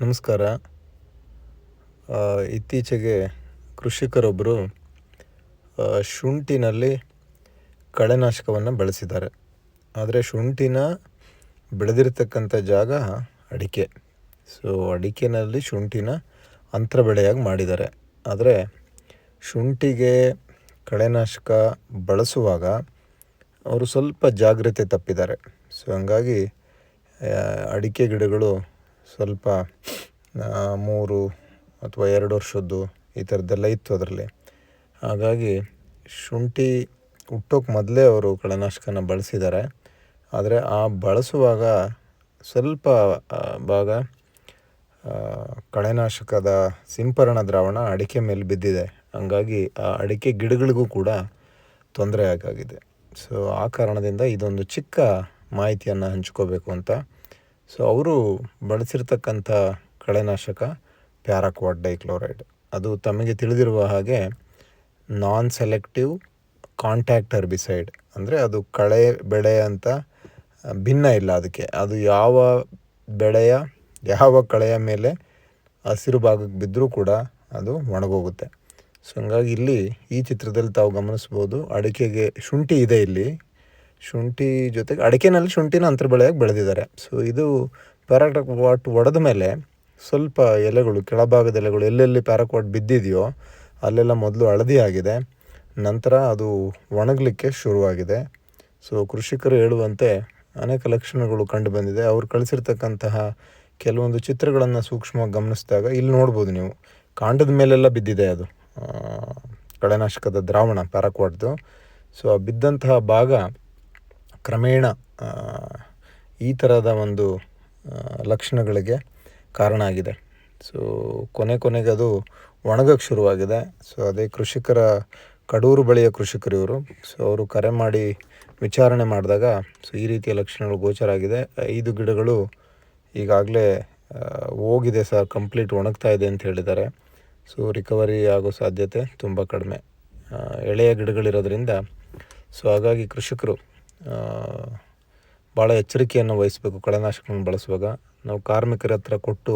ನಮಸ್ಕಾರ. ಇತ್ತೀಚೆಗೆ ಕೃಷಿಕರೊಬ್ಬರು ಶುಂಠಿನಲ್ಲಿ ಕಳೆನಾಶಕವನ್ನು ಬಳಸಿದ್ದಾರೆ. ಆದರೆ ಶುಂಠಿನ ಬೆಳೆದಿರ್ತಕ್ಕಂಥ ಜಾಗ ಅಡಿಕೆ. ಸೊ ಅಡಿಕೆನಲ್ಲಿ ಶುಂಠಿನ ಅಂತರ ಬೆಳೆಯಾಗಿ ಮಾಡಿದ್ದಾರೆ. ಆದರೆ ಶುಂಠಿಗೆ ಕಳೆನಾಶಕ ಬಳಸುವಾಗ ಅವರು ಸ್ವಲ್ಪ ಜಾಗ್ರತೆ ತಪ್ಪಿದ್ದಾರೆ. ಸೊ ಹಂಗಾಗಿ ಅಡಿಕೆ ಗಿಡಗಳು ಸ್ವಲ್ಪ ಮೂರು ಅಥವಾ ಎರಡು ವರ್ಷದ್ದು ಈ ಥರದ್ದೆಲ್ಲ ಇತ್ತು ಅದರಲ್ಲಿ. ಹಾಗಾಗಿ ಶುಂಠಿ ಹುಟ್ಟೋಕೆ ಮೊದಲೇ ಅವರು ಕಳೆನಾಶಕನ ಬಳಸಿದ್ದಾರೆ. ಆದರೆ ಆ ಬಳಸುವಾಗ ಸ್ವಲ್ಪ ಭಾಗ ಕಳೆನಾಶಕದ ಸಿಂಪರಣ ದ್ರಾವಣ ಅಡಿಕೆ ಮೇಲೆ ಬಿದ್ದಿದೆ. ಹಂಗಾಗಿ ಆ ಅಡಿಕೆ ಗಿಡಗಳಿಗೂ ಕೂಡ ತೊಂದರೆ ಆಗಾಗಿದೆ. ಸೊ ಆ ಕಾರಣದಿಂದ ಇದೊಂದು ಚಿಕ್ಕ ಮಾಹಿತಿಯನ್ನು ಹಂಚ್ಕೋಬೇಕು ಅಂತ ಸೊ ಅವರು ಬಳಸಿರ್ತಕ್ಕಂಥ ಕಳೆನಾಶಕ ಪ್ಯಾರಾಕ್ವಾಡ್ ಡೈಕ್ಲೋರೈಡ್. ಅದು ತಮಗೆ ತಿಳಿದಿರುವ ಹಾಗೆ ನಾನ್ ಸೆಲೆಕ್ಟಿವ್ ಕಾಂಟ್ಯಾಕ್ಟ್ ಹರ್ಬಿಸೈಡ್ ಅಂದರೆ ಅದು ಕಳೆ, ಬೆಳೆ ಅಂತ ಭಿನ್ನ ಇಲ್ಲ ಅದಕ್ಕೆ. ಅದು ಯಾವ ಬೆಳೆಯ, ಯಾವ ಕಳೆಯ ಮೇಲೆ ಹಸಿರು ಭಾಗಕ್ಕೆ ಬಿದ್ದರೂ ಕೂಡ ಅದು ಒಣಗೋಗುತ್ತೆ. ಸೊ ಹಂಗಾಗಿ ಇಲ್ಲಿ ಈ ಚಿತ್ರದಲ್ಲಿ ತಾವು ಗಮನಿಸ್ಬೋದು, ಅಡಿಕೆಗೆ ಶುಂಠಿ ಇದೆ ಇಲ್ಲಿ. ಶುಂಠಿ ಜೊತೆಗೆ ಅಡಿಕೆನಲ್ಲಿ ಶುಂಠಿನ ಅಂತರ ಬೆಳೆಯಾಗಿ ಬೆಳೆದಿದ್ದಾರೆ. ಸೊ ಇದು ಪ್ಯಾರಾಕ್ವಾಟ್ ಒಡೆದ ಮೇಲೆ ಸ್ವಲ್ಪ ಎಲೆಗಳು, ಕೆಳಭಾಗದ ಎಲೆಗಳು ಎಲ್ಲೆಲ್ಲಿ ಪ್ಯಾರಾಕ್ವಾಟ್ ಬಿದ್ದಿದೆಯೋ ಅಲ್ಲೆಲ್ಲ ಮೊದಲು ಹಳದಿ ಆಗಿದೆ. ನಂತರ ಅದು ಒಣಗಲಿಕ್ಕೆ ಶುರುವಾಗಿದೆ. ಸೊ ಕೃಷಿಕರು ಹೇಳುವಂತೆ ಅನೇಕ ಲಕ್ಷಣಗಳು ಕಂಡು ಬಂದಿದೆ. ಅವ್ರು ಕಳಿಸಿರ್ತಕ್ಕಂತಹ ಕೆಲವೊಂದು ಚಿತ್ರಗಳನ್ನು ಸೂಕ್ಷ್ಮವಾಗಿ ಗಮನಿಸಿದಾಗ ಇಲ್ಲಿ ನೋಡ್ಬೋದು ನೀವು. ಕಾಂಡದ ಮೇಲೆಲ್ಲ ಬಿದ್ದಿದೆ ಅದು. ಕಳೆನಾಶಕದ ದ್ರಾವಣ ಪ್ಯಾರಾಕ್ವಾಟ್ದು ಸೊ ಆ ಬಿದ್ದಂತಹ ಭಾಗ ಕ್ರಮೇಣ ಈ ಥರದ ಒಂದು ಲಕ್ಷಣಗಳಿಗೆ ಕಾರಣ ಆಗಿದೆ. ಸೊ, ಕೊನೆ ಕೊನೆಗೆ ಅದು ಒಣಗಕ್ಕೆ ಶುರುವಾಗಿದೆ. ಸೊ, ಅದೇ ಕೃಷಿಕರ, ಕಡೂರು ಬಳಿಯ ಕೃಷಿಕರು ಇವರು. ಸೊ, ಅವರು ಕರೆ ಮಾಡಿ ವಿಚಾರಣೆ ಮಾಡಿದಾಗ, ಸೊ, ಈ ರೀತಿಯ ಲಕ್ಷಣಗಳು ಗೋಚರ ಆಗಿದೆ. ಐದು ಗಿಡಗಳು ಈಗಾಗಲೇ ಹೋಗಿದೆ ಸರ್, ಕಂಪ್ಲೀಟ್ ಒಣಗ್ತಾ ಇದೆ ಅಂತ ಹೇಳಿದ್ದಾರೆ. ಸೊ, ರಿಕವರಿ ಆಗೋ ಸಾಧ್ಯತೆ ತುಂಬ ಕಡಿಮೆ. ಎಳೆಯ ಗಿಡಗಳಿರೋದ್ರಿಂದ, ಸೊ, ಹಾಗಾಗಿ ಕೃಷಿಕರು ಭಾಳ ಎಚ್ಚರಿಕೆಯನ್ನು ವಹಿಸಬೇಕು ಕಳೆನಾಶಕವನ್ನು ಬಳಸುವಾಗ. ನಾವು ಕಾರ್ಮಿಕರ ಹತ್ರ ಕೊಟ್ಟು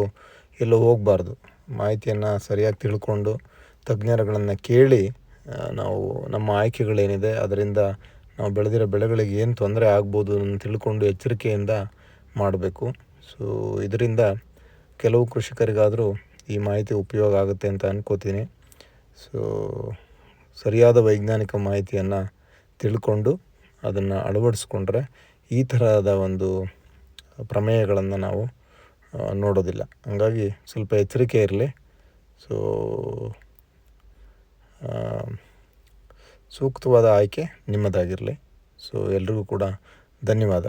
ಎಲ್ಲೂ ಹೋಗಬಾರ್ದು. ಮಾಹಿತಿಯನ್ನು ಸರಿಯಾಗಿ ತಿಳ್ಕೊಂಡು ತಜ್ಞರುಗಳನ್ನು ಕೇಳಿ ನಾವು ನಮ್ಮ ಆಯ್ಕೆಗಳೇನಿದೆ, ಅದರಿಂದ ನಾವು ಬೆಳೆದಿರೋ ಬೆಳೆಗಳಿಗೆ ಏನು ತೊಂದರೆ ಆಗ್ಬೋದು ಅಂತ ತಿಳ್ಕೊಂಡು ಎಚ್ಚರಿಕೆಯಿಂದ ಮಾಡಬೇಕು. ಸೊ ಇದರಿಂದ ಕೆಲವು ಕೃಷಿಕರಿಗಾದರೂ ಈ ಮಾಹಿತಿ ಉಪಯೋಗ ಆಗುತ್ತೆ ಅಂತ ಅನ್ಕೋತೀನಿ. ಸೊ ಸರಿಯಾದ ವೈಜ್ಞಾನಿಕ ಮಾಹಿತಿಯನ್ನು ತಿಳ್ಕೊಂಡು ಅದನ್ನು ಅಳವಡಿಸ್ಕೊಂಡ್ರೆ ಈ ಥರದ ಒಂದು ಪ್ರಮೇಯಗಳನ್ನು ನಾವು ನೋಡೋದಿಲ್ಲ. ಹಂಗಾಗಿ ಸ್ವಲ್ಪ ಎಚ್ಚರಿಕೆ ಇರಲಿ. ಸೊ ಸೂಕ್ತವಾದ ಆಯ್ಕೆ ನಿಮ್ಮದಾಗಿರಲಿ. ಸೊ, ಎಲ್ರಿಗೂ ಕೂಡ ಧನ್ಯವಾದ.